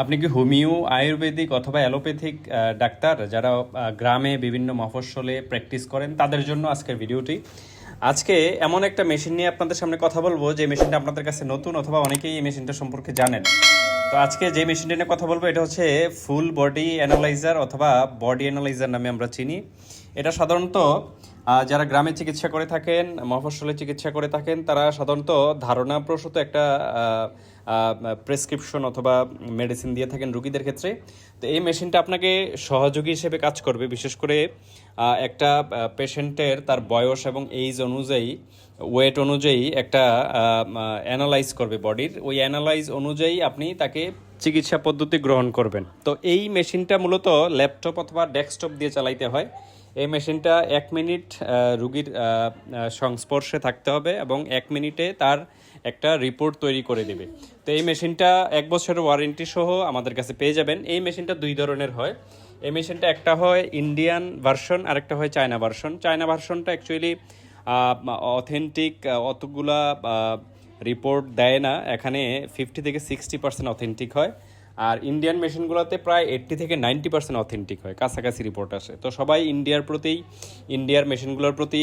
আপনি কি হোমিও, আয়ুর্বেদিক অথবা অ্যালোপ্যাথিক ডাক্তার যারা গ্রামে বিভিন্ন মফস্বলে প্র্যাকটিস করেন, তাদের জন্য আজকের ভিডিওটি। আজকে এমন একটা মেশিন নিয়ে আপনাদের সামনে কথা বলব, যে মেশিনটা আপনাদের কাছে নতুন অথবা অনেকেই এই মেশিনটা সম্পর্কে জানেন। তো আজকে যে মেশিনটা নিয়ে কথা বলব, এটা হচ্ছে ফুল বডি অ্যানালাইজার অথবা বডি অ্যানালাইজার নামে আমরা চিনি। এটা সাধারণত যারা গ্রামে চিকিৎসা করে থাকেন, মফস্বলে চিকিৎসা করে থাকেন, তারা সাধারণত ধারণাপ্রসূত একটা প্রেসক্রিপশন অথবা মেডিসিন দিয়ে থাকেন রুগীদের ক্ষেত্রে। তো এই মেশিনটা আপনাকে সহযোগী হিসেবে কাজ করবে। বিশেষ করে একটা পেশেন্টের তার বয়স এবং এইজ অনুযায়ী ওয়েট অনুযায়ী একটা অ্যানালাইজ করবে বডির ওই অ্যানালাইজ অনুযায়ী আপনি তাকে চিকিৎসা পদ্ধতি গ্রহণ করবেন। তো এই মেশিনটা মূলত ল্যাপটপ অথবা ডেস্কটপ দিয়ে চালাইতে হয়। এই মেশিনটা এক মিনিট রুগীর সংস্পর্শে থাকতে হবে এবং এক মিনিটে তার একটা রিপোর্ট তৈরি করে দেবে। তো এই মেশিনটা এক বছরের ওয়ারেন্টি সহ আমাদের কাছে পেয়ে যাবেন। এই মেশিনটা দুই ধরনের হয়। এই মেশিনটা একটা হয় ইন্ডিয়ান ভার্সন, আরেকটা হয় চায়না ভার্সন। চায়না ভার্সনটা অ্যাকচুয়ালি অথেন্টিক অতগুলা রিপোর্ট দেয় না। এখানে ফিফটি থেকে সিক্সটি পার্সেন্ট অথেন্টিক হয়। আর ইন্ডিয়ান মেশিনগুলোতে প্রায় এইট্টি থেকে নাইনটি পার্সেন্ট অথেন্টিক হয়, কাছাকাছি রিপোর্ট আসে। তো সবাই ইন্ডিয়ার প্রতি ইন্ডিয়ার মেশিনগুলোর প্রতি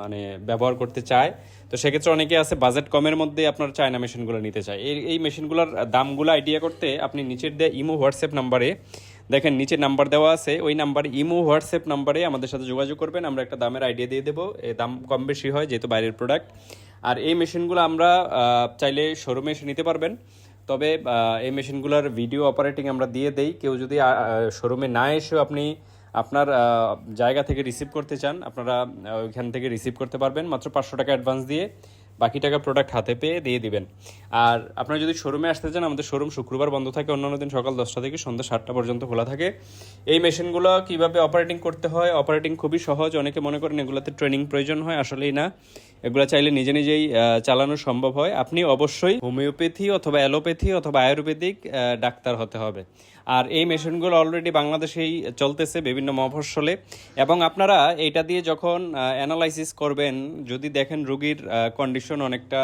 মানে ব্যবহার করতে চায়। তো সেক্ষেত্রে অনেকে আছে বাজেট কমের মধ্যে আপনার চায়না মেশিনগুলো নিতে চায়। এই এই মেশিনগুলোর দামগুলো আইডিয়া করতে আপনি নিচের দেওয়া ইমো হোয়াটসঅ্যাপ নাম্বারে দেখেন, নিচে নাম্বার দেওয়া আছে। ওই নাম্বার ইমো হোয়াটসঅ্যাপ নাম্বারে আমাদের সাথে যোগাযোগ করবেন, আমরা একটা দামের আইডিয়া দিয়ে দেবো। এ দাম কম বেশি হয়, যেহেতু বাইরের প্রোডাক্ট আর এই মেশিনগুলো আমরা চাইলে শোরুমে এসে নিতে পারবেন। তবে এই মেশিনগুলোর ভিডিও অপারেটিং আমরা দিয়ে দেই। কেউ যদি শোরুমে না এসেও আপনি আপনার জায়গা থেকে রিসিভ করতে চান, আপনারা ওইখান থেকে রিসিভ করতে পারবেন। মাত্র পাঁচশো টাকা অ্যাডভান্স দিয়ে বাকি টাকা প্রোডাক্ট হাতে পেয়ে দিয়ে দিবেন। আর আপনারা যদি শোরুমে আসতে চান, আমাদের শোরুম শুক্রবার বন্ধ থাকে, অন্যান্য দিন সকাল দশটা থেকে সন্ধ্যা সাতটা পর্যন্ত খোলা থাকে। এই মেশিনগুলো কীভাবে অপারেটিং করতে হয়? অপারেটিং খুবই সহজ। অনেকে মনে করেন এগুলোতে ট্রেনিং প্রয়োজন হয়, আসলেই না। এগুলো চাইলে নিজে নিজেই চালানো সম্ভব হয়। আপনি অবশ্যই হোমিওপ্যাথি অথবা অ্যালোপ্যাথি অথবা আয়ুর্বেদিক ডাক্তার হতে হবে। আর এই মেশিনগুলো অলরেডি বাংলাদেশেই চলতেছে বিভিন্ন মফস্বলে। এবং আপনারা এটা দিয়ে যখন অ্যানালাইসিস করবেন, যদি দেখেন রুগীর কন্ডিশন অনেকটা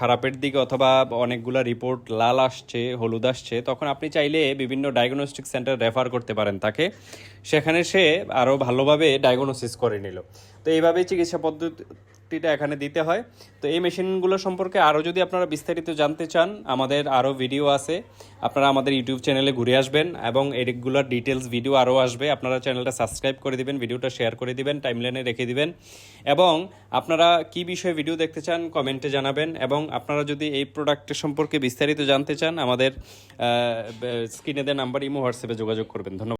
খারাপের দিকে অথবা অনেকগুলা রিপোর্ট লাল আসছে, হলুদ আসছে, তখন আপনি চাইলে বিভিন্ন ডায়াগনস্টিক সেন্টার রেফার করতে পারেন তাকে। সেখানে সে আরও ভালোভাবে ডায়াগনোসিস করে নিল। তো এইভাবেই চিকিৎসা পদ্ধতিটা এখানে দিতে হয়। তো এই মেশিনগুলো সম্পর্কে আরও যদি আপনারা বিস্তারিত জানতে চান, আমাদের আরও ভিডিও আছে। আপনারা আমাদের ইউটিউব চ্যানেলে ঘুরে আসবেন এবং এগুলোর ডিটেলস ভিডিও আরও আসবে। আপনারা চ্যানেলটা সাবস্ক্রাইব করে দিবেন, ভিডিওটা শেয়ার করে দিবেন, টাইমলাইনে রেখে দিবেন। এবং আপনারা কি বিষয়ে ভিডিও দেখতে চান, কমেন্টে জানাবেন। এবং আপনারা যদি এই প্রোডাক্টের সম্পর্কে বিস্তারিত জানতে চান, আমাদের স্ক্রিনে দেওয়া নাম্বার ইমো হোয়াটসঅ্যাপে যোগাযোগ করবেন। ধন্যবাদ।